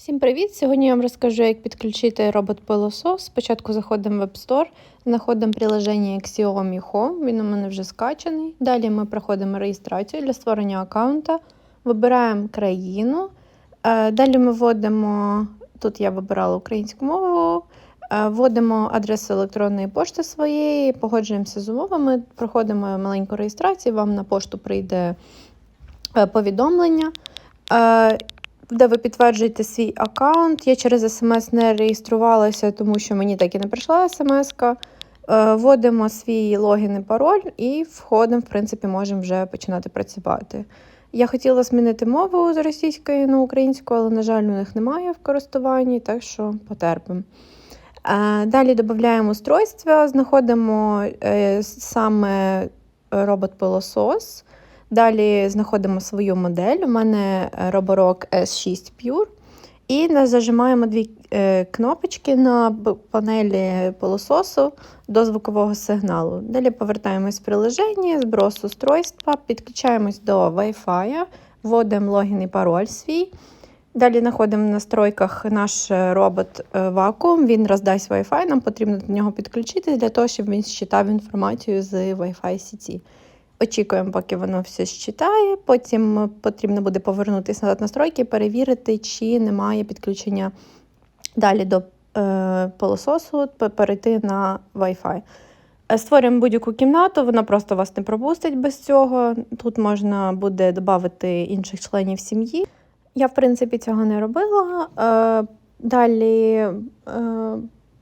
Всім привіт! Сьогодні я вам розкажу, як підключити робот-пилосос. Спочатку заходимо в App Store, знаходимо приложення Xiaomi Home, він у мене вже скачаний. Далі ми проходимо реєстрацію для створення аккаунта, вибираємо країну. Е, Далі ми вводимо, тут я вибирала українську мову, е, вводимо адресу електронної пошти своєї, погоджуємося з умовами, проходимо маленьку реєстрацію, вам на пошту прийде е, повідомлення. Е, де ви підтверджуєте свій аккаунт. Я через смс не реєструвалася, тому що мені так і не прийшла смс. Вводимо свій логін і пароль і входимо, в принципі, можемо вже починати працювати. Я хотіла змінити мову з російської на українську, але, на жаль, у них немає в користуванні, так що потерпимо. Е, Далі додаємо устройства, знаходимо е, саме робот-пилосос. Далі знаходимо свою модель. У мене Roborock S6 Pure. І зажимаємо дві е, кнопочки на панелі пилососу до звукового сигналу. Далі повертаємось в приложення, зброс устройства, підключаємось до Wi-Fi, вводимо логін і пароль свій. Далі знаходимо в настройках наш е, робот е, вакуум, він роздасть Wi-Fi, нам потрібно до нього підключитись для того, щоб він считав інформацію з Wi-Fi сіті. Очікуємо, поки воно все считає. Потім потрібно буде повернутися назад настройки, перевірити, чи немає підключення далі до е, пилососу, п- перейти на Wi-Fi. Е, Створюємо будь-яку кімнату, вона просто вас не пропустить без цього. Тут можна буде додати інших членів сім'ї. Я, в принципі, цього не робила. Е, Далі е,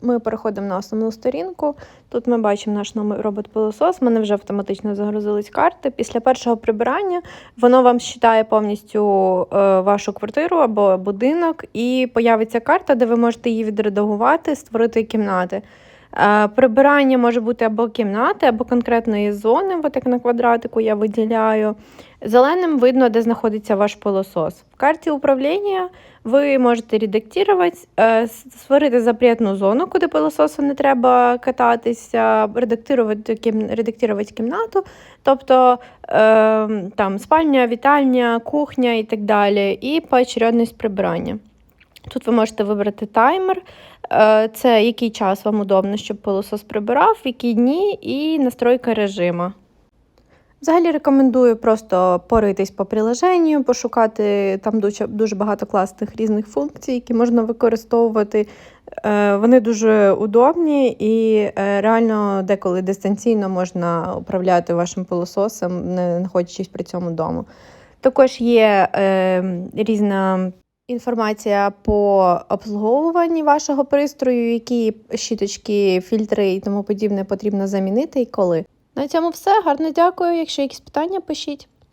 ми переходимо на основну сторінку. Тут ми бачимо наш номер робот-пилосос. У мене вже автоматично загрузились карти. Після першого прибирання воно вам считає повністю е, вашу квартиру або будинок, і появиться карта, де ви можете її відредагувати, створити кімнати. Е, Прибирання може бути або кімнати, або конкретної зони, от як на квадратику я виділяю. Зеленим видно, де знаходиться ваш пилосос. В карті управління ви можете редактувати, е, створити запретну зону, куди пилососу не треба кататися, редактувати, кім, редактувати кімнату, тобто е, там спальня, вітальня, кухня і так далі, і поочередність прибирання. Тут ви можете вибрати таймер, е, це який час вам удобно, щоб пилосос прибирав, які дні, і настройка режиму. Взагалі рекомендую просто поритись по приложенню, пошукати там дуже, багато класних різних функцій, які можна використовувати. Е, Вони дуже удобні і е, реально деколи дистанційно можна управляти вашим пилососом, не знаходячись при цьому вдома. Також є різна інформація по обслуговуванні вашого пристрою, які щіточки, фільтри і тому подібне потрібно замінити і коли. На цьому все. Гарно дякую. Якщо якісь питання, пишіть.